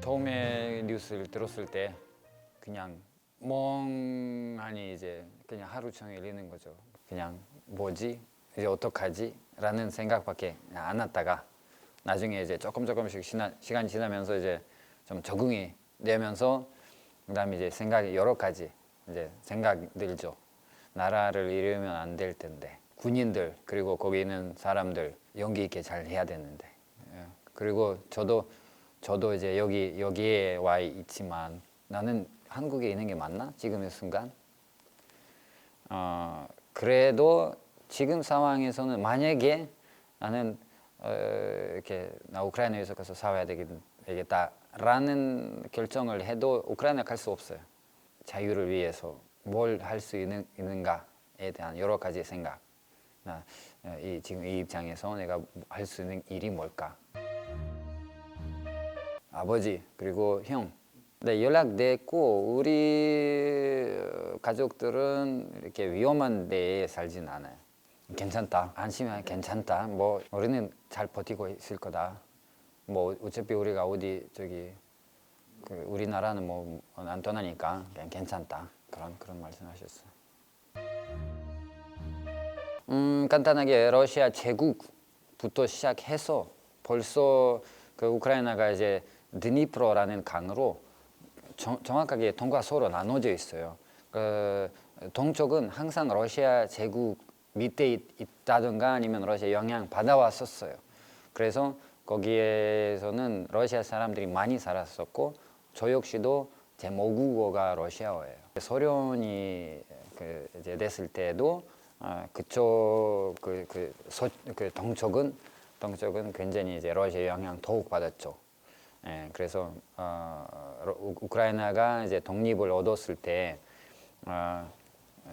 처음에 뉴스를 들었을 때 그냥 멍하니 이제 그냥 하루 종일 있는 거죠. 그냥 뭐지 이제 어떡하지? 라는 생각밖에 안 났다가 나중에 이제 조금 조금씩 시나, 시간이 지나면서 이제 좀 적응이 되면서 그다음에 이제 생각이 여러 가지 이제 생각 들죠. 나라를 잃으면 안 될 텐데 군인들 그리고 거기 있는 사람들 용기 있게 잘 해야 되는데 예. 그리고 저도 저도 이제 여기 여기에 와 있지만 나는 한국에 있는 게 맞나 지금의 순간 어 그래도 지금 상황에서는 만약에 나는 어, 이렇게 나 우크라이나에서 가서 살아야 되겠, 되겠다라는 결정을 해도 우크라이나 갈 수 없어요. 자유를 위해서 뭘 할 수 있는, 있는가에 대한 여러 가지 생각. 나, 어, 이, 지금 이 입장에서 내가 할 수 있는 일이 뭘까? 아버지 그리고 형. 네, 연락됐고 우리 가족들은 이렇게 위험한 데에 살진 않아요. 괜찮다. 안심해. 괜찮다. 뭐 우리는 잘 버티고 있을 거다. 뭐 어차피 우리가 어디 저기 그 우리나라는 뭐 안 떠나니까 그냥 괜찮다. 그런 그런 말씀하셨어요. 음 간단하게 러시아 제국부터 시작해서 벌써 그 우크라이나가 이제 드니프로라는 강으로 정, 정확하게 동과 서로 나눠져 있어요. 그 동쪽은 항상 러시아 제국 밑에 있, 있다든가 아니면 러시아 영향 받아왔었어요. 그래서 거기에서는 러시아 사람들이 많이 살았었고 저 역시도 제 모국어가 러시아어예요. 소련이 그 이제 됐을 때도 아, 그쪽 그, 그, 서, 그 동쪽은 동쪽은 굉장히 이제 러시아 영향 더욱 받았죠. 예, 그래서 어, 우크라이나가 이제 독립을 얻었을 때 어,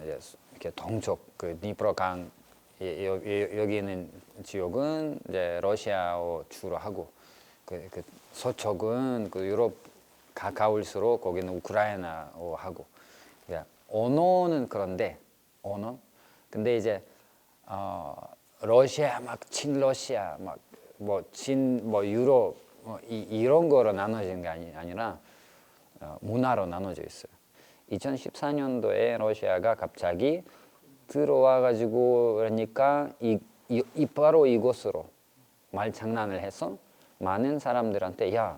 이제 수- 이렇게 동쪽 그 니프로 강 이- 여- 여- 여기 있는 지역은 이제 러시아어 주로 하고 그, 그 서쪽은 그 유럽 가까울수록 거기는 우크라이나어 하고. 그러니까 언어는 그런데 언어? 근데 이제 어, 러시아 막 친러시아 막뭐친뭐 유럽 뭐 이, 이런 거로 나눠지는 게 아니, 아니라 어, 문화로 나눠져 있어요. 2014년도에 러시아가 갑자기 들어와 가지고 그러니까 이, 이, 이 바로 이곳으로 말 장난을 해서 많은 사람들한테 야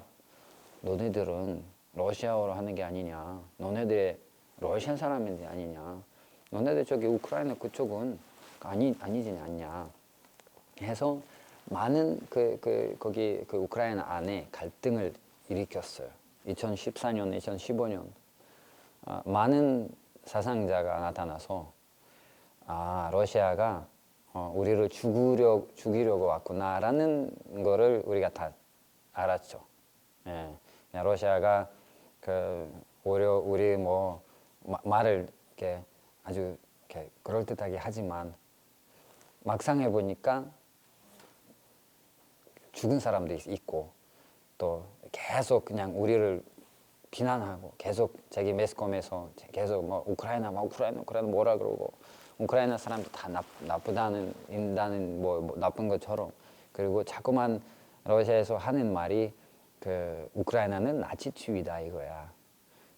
너네들은 러시아어로 하는 게 아니냐. 너네들의 러시아 사람인데 아니냐. 너네들 저기 우크라이나 그쪽은 아니 아니지 않냐. 해서 많은 그, 그 거기 그 우크라이나 안에 갈등을 일으켰어요. 2014년, 2015년 아, 많은 사상자가 나타나서 아 러시아가 어, 우리를 죽으려 죽이려고 왔구나라는 거를 우리가 다 알았죠. 예, 러시아가 그 오히려 우리 뭐 마- 말을 이렇게 아주 이렇게 그럴 듯하게 하지만 막상 해보니까 죽은 사람도 있- 있고 또 계속 그냥 우리를 비난하고 계속 자기 매스컴에서 계속 뭐 우크라이나 막 우크라이나 우크라이나 뭐라 그러고 우크라이나 사람들 다 나, 나쁘다는 인다는 뭐, 뭐 나쁜 것처럼 그리고 자꾸만 러시아에서 하는 말이 그 우크라이나는 나치주의다 이거야.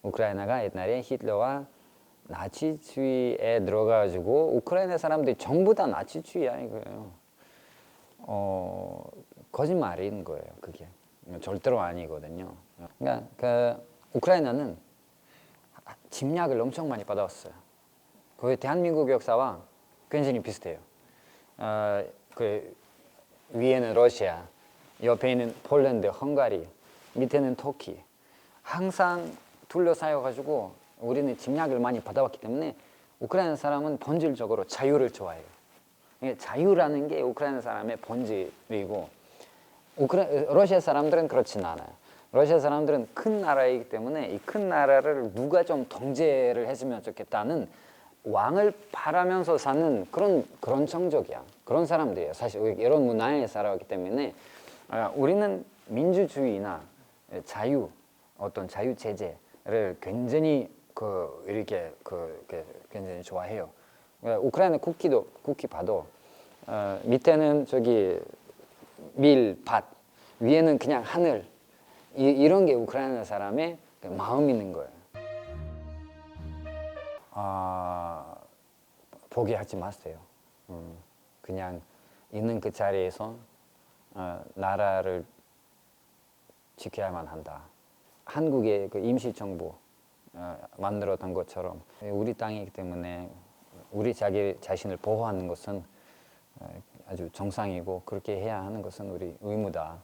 우크라이나가 옛날에 히틀러와 나치주의에 들어가가지고 우크라이나 사람들이 전부 다 나치주의야 이거예요. 어 거짓말인 거예요 그게 절대로 아니거든요. 그러니까 그 우크라이나는 침략을 엄청 많이 받아왔어요. 거의 대한민국 역사와 굉장히 비슷해요. 어, 그 위에는 러시아, 옆에는 폴란드, 헝가리, 밑에는 터키. 항상 둘러싸여 가지고 우리는 침략을 많이 받아왔기 때문에 우크라이나 사람은 본질적으로 자유를 좋아해요. 자유라는 게 우크라이나 사람의 본질이고 우크라 러시아 사람들은 그렇진 않아요. 러시아 사람들은 큰 나라이기 때문에 이 큰 나라를 누가 좀 통제를 해주면 좋겠다는 왕을 바라면서 사는 그런 그런 정적이야. 그런 사람들이에요. 사실 이런 문화에 살아왔기 때문에 아, 우리는 민주주의나 자유 어떤 자유 체제를 굉장히 그 이렇게 그 이렇게 굉장히 좋아해요. 우크라이나 국기도 국기 봐도 어, 밑에는 저기 밀, 밭 위에는 그냥 하늘 이, 이런 게 우크라이나 사람의 그 마음 있는 거예요. 아, 포기하지 마세요. 음, 그냥 있는 그 자리에서 어, 나라를 지켜야만 한다. 한국의 그 임시정부 어, 만들었던 것처럼 우리 땅이기 때문에 우리 자기 자신을 보호하는 것은 어, 아주 정상이고 그렇게 해야 하는 것은 우리 의무다.